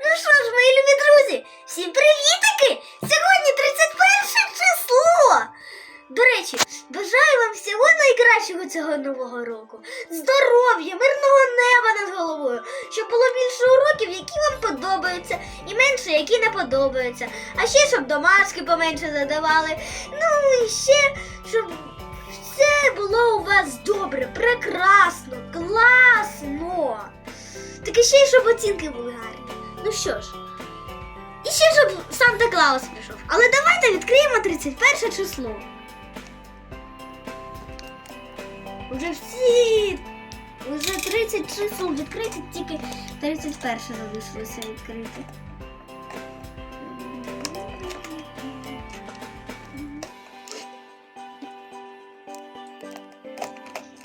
Ну що ж, мої любі друзі, всім привітики! Сьогодні 31 число! До речі, бажаю вам всього найкращого цього нового року. Здоров'я, мирного неба над головою, щоб було більше уроків, які вам подобаються, і менше, які не подобаються. А ще щоб домашки поменше задавали. Ну і ще, щоб все було у вас добре, прекрасно, класно. Так і ще й щоб оцінки були гарні. Ну що ж. І ще щоб Санта Клаус прийшов. Але давайте відкриємо 31 число. Уже всі. Уже 30 чисел відкриті, тільки 31 залишилося відкрити.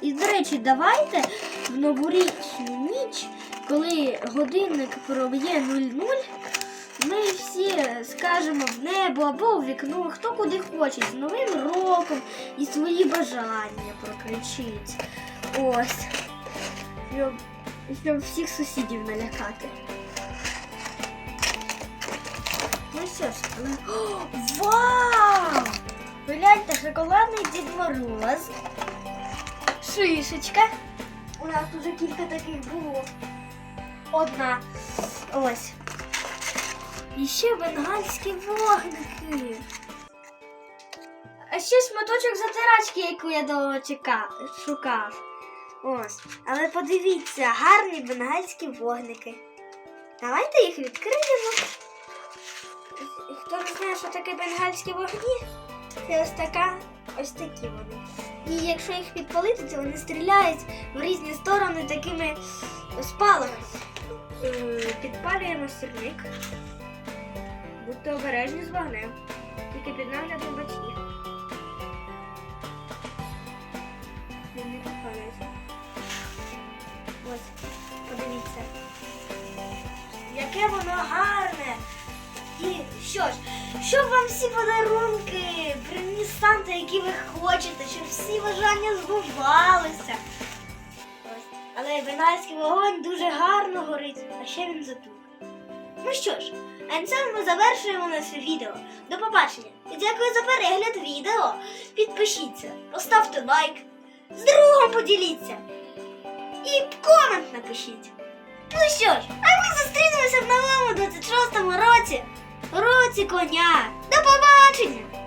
І, до речі, давайте в новорічну ніч, коли годинник проб'є 00, ми всі скажемо в небо або в вікно, хто куди хоче, з Новим роком і свої бажання прокричить. Ось. Щоб, щоб всіх сусідів налякати. Ну що ж, але... О, вау! Гляньте, шоколадний Дід Мороз. Шишечка. У нас уже кілька таких було. Одна. Ось. І ще бенгальські вогники. А ще шматочок затирачки, яку я довго шукав. Ось. Але подивіться, гарні бенгальські вогники. Давайте їх відкриємо. Хто не знає, що таке бенгальські вогні? Це ось така, ось такі вони. І якщо їх підпалити, то вони стріляють в різні сторони такими спалами. Е, Підпалюємо сірник. Будьте обережні з вогнем. Тільки під наглядом батьків. Він не підпалюється. Ось, подивіться. Яке воно гарне! І що ж, щоб вам всі подарунки приніс Санта, які ви хочете, щоб всі бажання збувалися. Але бенальський вогонь дуже гарно а ще він затух. Ну що ж, а на цьому ми завершуємо наше відео. До побачення і дякую за перегляд відео. Підпишіться, поставте лайк, з другом поділіться і комент напишіть. Ну що ж, а ми зустрінемося в новому 26-му році. Році коня. До побачення!